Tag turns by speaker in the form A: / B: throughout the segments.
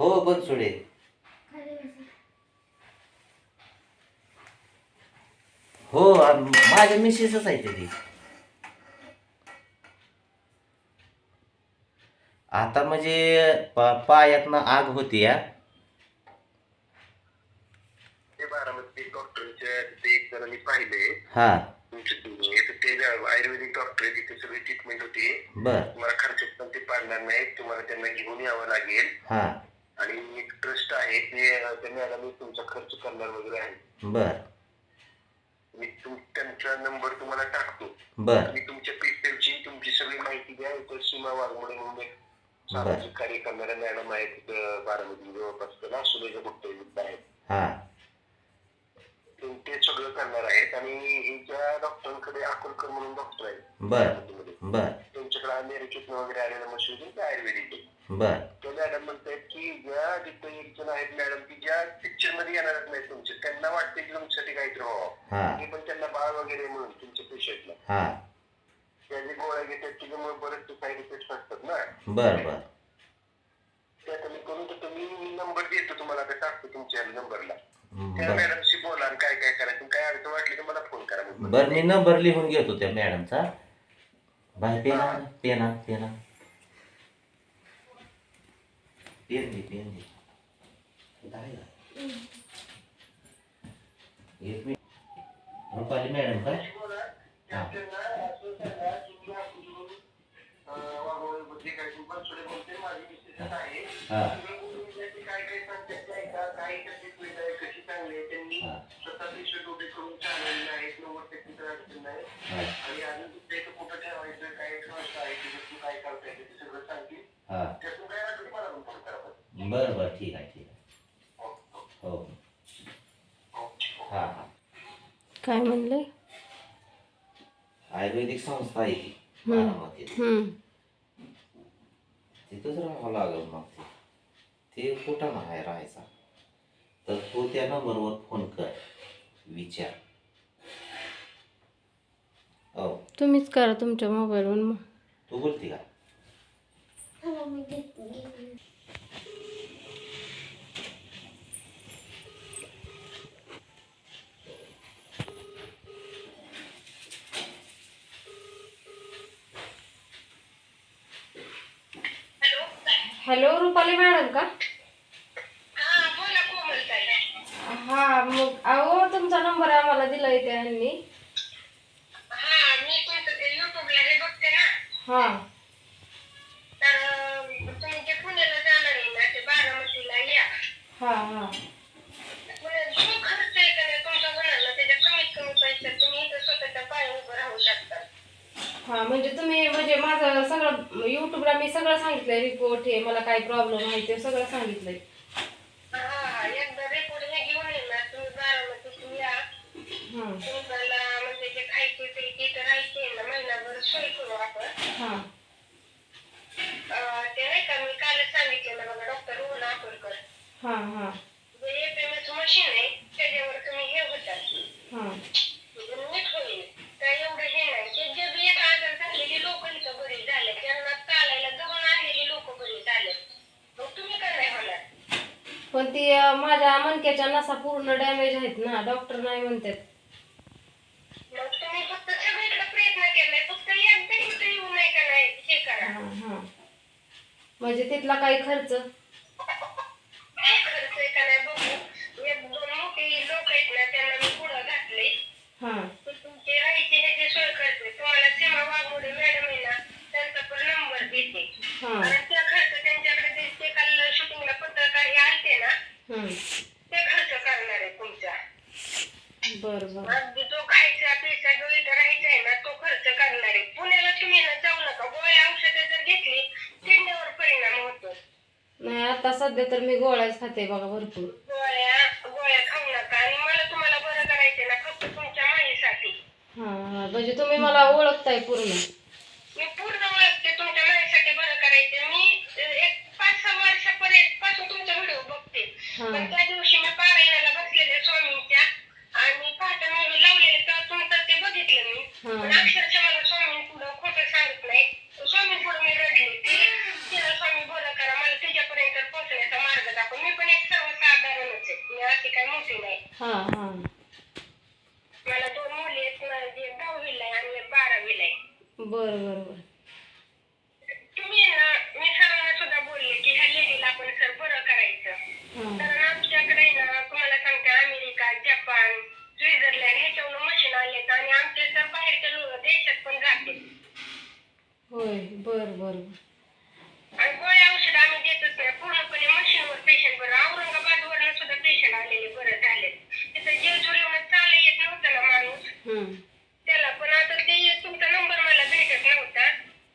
A: हो बनसोडे हो माझ्या मिसेसच आहे ती. आता म्हणजे पायातनं आग होती या
B: बारामती डॉक्टरच्या तिथे एक जणांनी पाहिले.
A: हा.
B: ते आयुर्वेदिक डॉक्टर तिथे सगळी ट्रीटमेंट होती.
A: बर.
B: तुम्हाला खर्च पण ते पाडणार नाही तुम्हाला त्यांना घेऊन यावं लागेल.
A: हा.
B: आणि एक ट्रस्ट आहे ते त्या मॅडम तुमचा खर्च करणार वगैरे आहे.
A: बर.
B: मी तुम त्यांचा नंबर तुम्हाला टाकतो.
A: बर.
B: मी तुमच्या पेशंटची तुमची सगळी माहिती द्या इथं सीमा वाघमोडे म्हणून एक सामाजिक कार्य करणाऱ्या मॅडम आहेत तिथं बारामती जवळपास त्याला सुरेश गुप्ता आहेत
A: हा.
B: ते- ते सगळं करणार आहेत आणि हिच्या डॉक्टरांकडे अकोलकर म्हणून डॉक्टर आहेत.
A: बर.
B: बारामतीमध्ये.
A: बर.
B: त्यांच्याकडे अमेरिकेतनं वगैरे आलेलं मशीन ते आयुर्वेदिक आहे.
A: बर.
B: ते मॅडम की ज्या जण आहेत मॅडम की ज्या पिक्चरमध्ये येणारच नाही तुमचे त्यांना वाटते की तुमच्यासाठी काहीतरी व्हावं
A: हा.
B: ते पण त्यांना बाळ वगैरे म्हणून तुमच्या पेशंटला त्या जे गोळ्या घेतात त्याच्यामुळे बरेचसे साईड इफेक्ट असतात ना.
A: बर बर.
B: त्या कमी करून तर तुम्ही मी नंबर देतो तुम्हाला आता टाकतो तुमच्या नंबरला त्या मॅडमशी बोला आणि काय काय करायचं काय अडचण वाटली तर मला फोन करा.
A: बर मी नंबर लिहून घेतो त्या मॅडमचा बाय पेना पेना पेना. पेन दे पेन का? एक मिनिट रुपाली मॅडम काय
B: बोला. त्यांना
A: ठीक आहे ठीक आहे
B: हो, हो,
A: हो.
B: हो,
C: काय म्हणले?
A: आयुर्वेदिक संस्था आहे ती
C: हम्म.
A: बारामतीत. तिथंच राहावं लागेल मग ते. ते कुठं नाही राहायचा. तर तू त्या नंबरवर फोन कर विचार. हो.
C: तुम्हीच करा तुमच्या मोबाईलवरून मग.
A: तू बोलती का
B: हॅलो
C: हॅलो रुपाली मॅडम का?
B: हा
C: हा मग अहो तुमचा नंबर आम्हाला दिलाय त्यांनी
B: हा मी तुमचं ते युट्यूबला हे बघते ना.
C: हा. हा हा.
B: खर्च आहे का नाही तुमचा म्हणाला त्याच्या कमीत कमी पैशात तुम्ही इथं स्वतःच्या पायावर उभं राहू शकता.
C: हा म्हणजे तुम्ही म्हणजे माझं सगळं युट्यूबला मी सगळं सांगितलंय रिपोर्ट हे मला काय प्रॉब्लेम आहे ते सगळं सांगितलंय.
B: हा हा एकदा रिपोर्ट हे घेऊन येणार तुम्ही बारामतीतून या.
C: हा.
B: तुम्हाला म्हणजे जे खायचे ते तिथं राहायचे ना महिनाभर सोय करू आपण.
C: हा.
B: अं, ते नाही का मी कालच सांगितलं ना बघा डॉक्टर रोहन आकोलकर
C: हा हा.
B: जे एपीएमएस मशीन आहे त्याच्यावर तुम्ही हे होतात
C: हा
B: नीट होईल काय एवढं हे नाही ते जे बी एक आजार झालेली लोक इथं बरी झाले त्यांना चालायला जवळ आणलेली लोक बरी झाले मग तुम्ही काय नाही होणार
C: पण ती माझ्या मणक्याच्या नसा पूर्ण डॅमेज आहेत ना डॉक्टर नाही म्हणतात.
B: मग तुम्ही फक्त सगळीकडे प्रयत्न केलाय फक्त एकदा इथं येऊ नये का नाही हे करा
C: हा हा म्हणजे तिथला काही खर्च
B: काय खर्च आहे का नाही बघू एक दोन मोठी लोक आहेत ना त्यांना मी पुढं घातले
C: हा
B: तर तुमचे राहायचे ह्याचे सोय करते तुम्हाला सीमा वाघमोडे मॅडम आहे ना त्यांचा पण नंबर देते
C: हा
B: आणि त्या खर्च त्यांच्याकडे ते ते काल शूटिंगला पत्रकार हे आलते ना
C: हम्म
B: ते खर्च करणार आहे तुमचा
C: बर बर
B: अगदी जो खायचा पियचा जो इथं राहायचा आहे ना तो खर्च करणार आहे पुण्याला तुम्ही ना जाऊ नका गोळ्या औषधं जर घेतली किडनीवर परिणाम होतो
C: नाही आता सध्या तर मी गोळ्याच खाते बघा भरपूर.
B: गोळ्या गोळ्या खाऊ नका आणि मला तुम्हाला बरं करायचे ना फक्त तुमच्या माईसाठी.
C: हा हा म्हणजे तुम्ही मला ओळखताय पूर्ण.
B: मी पूर्ण ओळखते तुमच्या माईसाठी बरं करायचे मी अं, एक पाच सहा वर्षापर्यंत पासून तुमचा व्हिडिओ बघते
C: हा
B: पण त्या दिवशी मी पारायणाला बसलेले स्वामींच्या आणि पहाटे मी लावलेले तेव्हा तुमचं ते बघितलं मी
C: हा.
B: पण अक्षरशः मला स्वामी पुढं खोटं सांगत नाही स्वामी पुढे मी रडले की तिला स्वामी बरं करा मला तिच्यापर्यंत पोहोचण्याचा मार्ग दाखव मी पण एक सर्वसाधारणच आहे मी अशी काही मोठी नाही
C: हा हा
B: मला दोन मुली आहेत माझी एक दहावीला आहे आणि एक बारावीला आहे
C: बर बर बर.
B: तुम्ही ना मी सरांना सुद्धा बोलले की ह्या लेडीला आपण सर बरं करायचं. कारण आमच्याकडे आहे ना तुम्हाला सांगते अमेरिका जपान स्वित्झर्लंड ह्याच्यावरून मशीन आलेत आणि आमचे सर बाहेरच्या लो- देशात पण जाते
C: होय बर बर
B: आणि गोळ्या औषध आम्ही देतच नाही पूर्णपणे मशीनवर पेशंट बरं औरंगाबाद वरनं सुद्धा पेशंट आलेले बरं झाले तिथं जेजुरीवरून चाला येत नव्हतं ना माणूस
C: हम्म
B: त्याला पण आता ते तुमचा नंबर मला भेटत नव्हता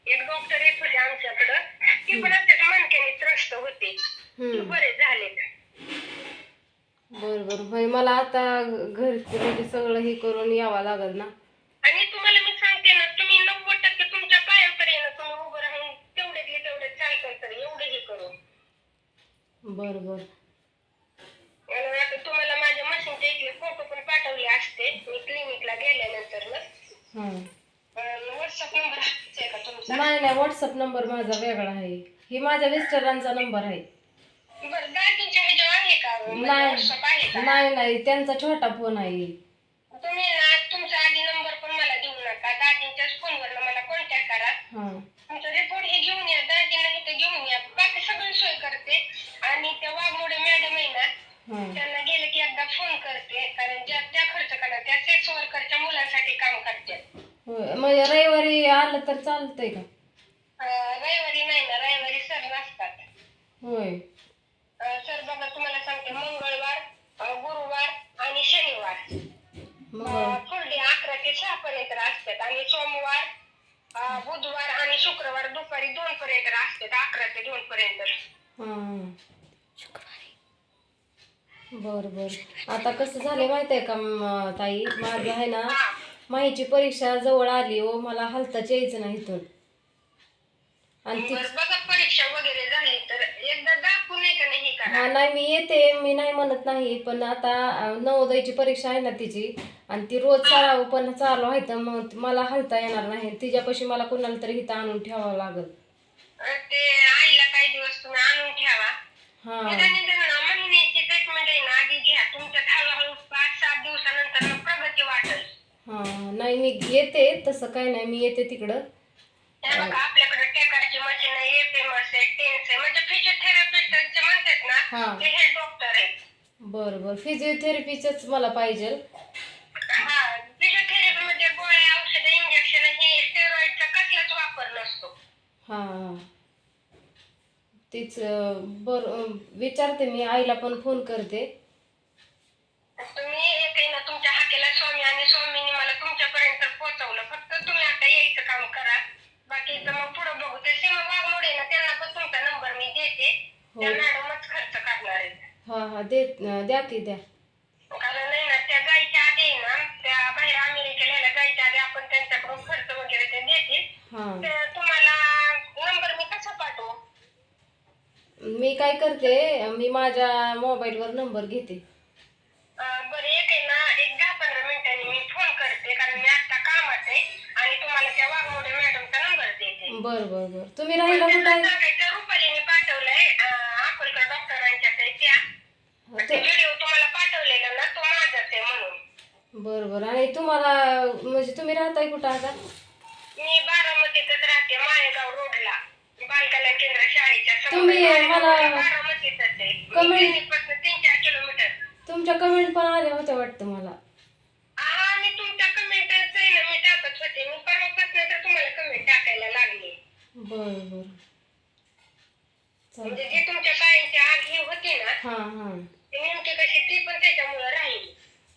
B: एक डॉक्टर येत आमच्याकडं. ती पण असेच मणक्याने त्रस्त होते. बरे झालेत
C: बर बर. म्हणजे मला आता घरचे म्हणजे सगळं हे करून यावं लागल ना.
B: आणि तुम्हाला मी सांगते ना तुम्ही नव्वद टक्के तुमच्या पायावर येणं तुम्ही उभं राहून तेवढे तेवढे चालतं तर एवढं हे करू.
C: बर बर.
B: आणि आता तुम्हाला माझ्या मशीनचे इथले फोटो पण पाठवले असते. मी क्लिनिकला गेल्यानंतर
C: हा
B: व्हॉट्सअप नंबर
C: नाही नाही व्हॉट्सअप नंबर माझा वेगळा आहे. ही माझ्या मिस्टरांचा नंबर आहे.
B: बरं दादींच्या ह्याच्यावर आहे का? व्हॉट्सअप आहे
C: नाही
B: का?
C: नाही नाही त्यांचा छोटा फोन आहे.
B: तुम्ही ना तुमचा आधी नंबर पण मला देऊ नका दादींच्याच फोनवर मला कॉन्टॅक्ट करा
C: हा
B: तुमचा रिपोर्ट हे घेऊन या दादींना इथं घेऊन या बाकी सगळी सोय करते आणि त्या वाघमोडे मॅडम आहे ना
C: हा
B: त्यांना गेलं की एकदा फोन करते कारण ज्या त्या खर्च करतात त्या सेक्स वर्करच्या मुलांसाठी काम करतात
C: होय म्हणजे रविवारी आलं तर चालतंय का?
B: रविवारी नाही ना रविवारी सर नसतात.
C: होय.
B: सर बघा तुम्हाला सांगते मंगळवार अं, गुरुवार आणि शनिवार.
C: मग
B: फुल डे अकरा ते सहा पर्यंत असतात आणि सोमवार अं, बुधवार आणि शुक्रवार दुपारी दोन पर्यंत असतात अकरा ते दोन पर्यंत.
C: हा. बर बर. आता कसं झालं माहीत आहे का म, ताई? माझं आहे ना
B: हा.
C: माहीची परीक्षा जवळ आली हो मला हलताच यायचं नाही इथून. आणि ती
B: बरं, बघा परीक्षा वगैरे झाली तर एकदा नाही का नाही करा.
C: हा नाही मी येते मी नाही म्हणत नाही पण आता अं, नवोदयची परीक्षा आहे ना तिची आणि ती रोज सराव पण चालू आहे तर मग मला हलता येणार नाही. तिच्यापाशी मला कोणाला तरी इथं आणून ठेवावं लागल.
B: अं, ते आईला काही दिवस तुम्ही आणून ठेवा.
C: हा.
B: निदान निदान ना महिन्याची ट्रीटमेंट आहे ना आधी घ्या तुमच्यात हळूहळू पाच सात दिवसानंतर ना प्रगती वाटेल
C: हा नाही मी येते तसं काही नाही मी येते तिकडं.
B: हे बघा आपल्याकडे टेकारची मशीन आहे आहे टेन्स आहे म्हणजे फिजिओथेरपिस्ट म्हणतात
C: हा.
B: ना ते हे डॉक्टर आहेत
C: बरं बरं. फिजिओथेरपीचंच मला पाहिजे.
B: हा फिजिओथेरपी मध्ये गोळ्या औषध इंजेक्शन हे स्टेरॉइडचा कसलाच वापर नसतो.
C: हा हा. तीच अं, बरं अं, विचारते मी आईला पण फोन करते
B: तुम्ही एक आहे ना तुमच्या हाकेला स्वामी आणि स्वामीने मला तुमच्यापर्यंत पोहोचवलं फक्त तुम्ही आता यायचं काम करा बाकीचं मग पुढं बघू ते सीमा वाघमोडे ना त्यांना पण तुमचा नंबर मी देते त्या
C: हो.
B: मॅडमच खर्च करणार आहेत
C: हा हा दे द्या की द्या.
B: कारण नाही ना त्या जायच्या आधी आहे ना त्या बाहेर आधी आपण त्यांच्याकडून खर्च वगैरे ते देतील.
C: हा.
B: तर तुम्हाला नंबर मी कसा पाठवू?
C: मी काय करते मी माझ्या मोबाईलवर नंबर घेते.
B: अं, बरं आहे ना एक दहा पंधरा मिनिटांनी मी फोन करते कारण मी आता कामात आहे आणि तुम्हाला त्या वाघमोडे मॅडमचा नंबर देते.
C: बरं बरं बरं. तुम्ही राहिला कुठं आहे
B: सांगायचं रुपालीने पाठवलंय अं, अकोलकर डॉक्टरांच्यात आहे त्या
C: हा,
B: ते
C: ते-
B: व्हिडिओ तुम्हाला पाठवलेला ना तो माझाच आहे म्हणून.
C: बरं बरं आणि तुम्हाला म्हणजे तुम्ही राहताय कुठं आता
B: मी बारामतीतच राहते माळेगाव रोडला. बालकल्याण केंद्र शाळेच्या समोर.
C: तुम्ही
B: माळेगाव
C: मला-
B: रोडला बारामतीतच आहे.
C: कमेंट-
B: क्लिनिकपासून तीन चार किलोमीटर.
C: तुमच्या कमेंट पण आल्या होत्या वाटतं मला.
B: हा मी तुमच्या आहे ना मी टाकत होते. मी परवापासून तर तुम्हाला कमेंट टाकायला लागले.
C: बरं बरं
B: म्हणजे जी तुमच्या पायांची आग ही होती ना
C: हां हां.
B: नेमकी कशी ती पण त्याच्यामुळे राहील.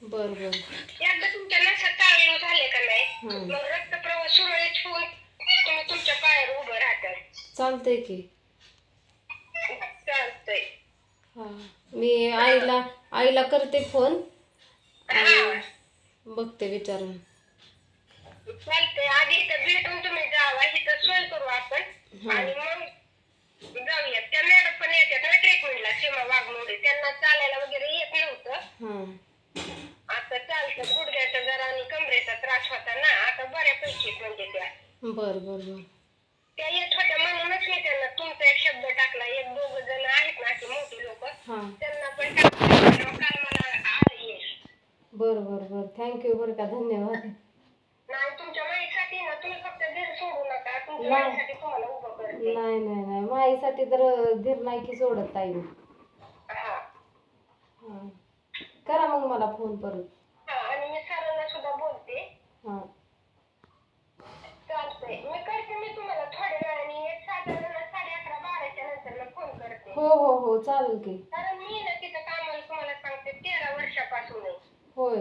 C: बरं बरं.
B: एकदा तुमच्या नसा चालू झाले का नाही
C: हम्म.
B: मग रक्तप्रवाह सुरळीत होऊन तुम्ही तुमच्या पायावर उभं राहता.
C: चालतंय की.
B: चालतंय.
C: हां मी आईला आईला करते फोन. बघते विचारून.
B: चालतंय. आधी इथं भेटून तुम्ही जावा इथं सोय करू आपण.
C: हा.
B: आणि मग जाऊया. त्या मॅडम पण येतात ना ट्रीटमेंटला सीमा वाघमोडे. त्यांना चालायला वगैरे येत नव्हतं. आता चालतं गुडघ्याचा जरा आणि कमरेचा त्रास होता ना. आता बऱ्यापैकी आहेत म्हणजे त्या.
C: बर बर बर.
B: त्या येत होत्या म्हणूनच मी त्यांना तुमचा एक शब्द टाकला. एक दोघ जण आहेत ना असे मोठी लोक. त्यांना पण टाकलं. बर बर बर.
C: थँक्यू बर का. धन्यवाद.
B: नाही तुमच्या माहितीसाठी ना तुम्ही फक्त दीड सोडू नका. तुमच्या
C: नाही.
B: माहितीसाठी तुम्हाला
C: नाही नाही नाही. माईसाठी तर धीर नाही की सोडत ताई.
B: हा.
C: करा मग मला फोन परत.
B: हा आणि मी सरांना सुद्धा बोलते.
C: हां.
B: चालतंय. मी करते मी तुम्हाला थोड्या वेळाने एक साधारण साडे अकरा बाराच्या नंतर मी फोन करते.
C: हो हो हो. चालेल की.
B: कारण मी ना तिथं कामाला तुम्हाला सांगते तेरा वर्षापासून.
C: होय.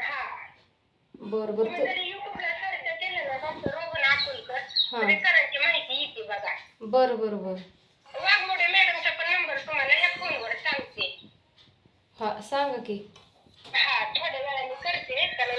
B: हा.
C: बरं बरं.
B: तुम्ही
C: च-
B: जरी युट्यूबला सर्च केलं ना डॉक्टर रोहन अकोलकर
C: हा.
B: तरी सरांची माहिती येते बघा
C: बरं बरं बरं.
B: वाघमोडे मॅडमचा पण नंबर तुम्हाला ह्या फोनवर सांगते.
C: हां सांगा की.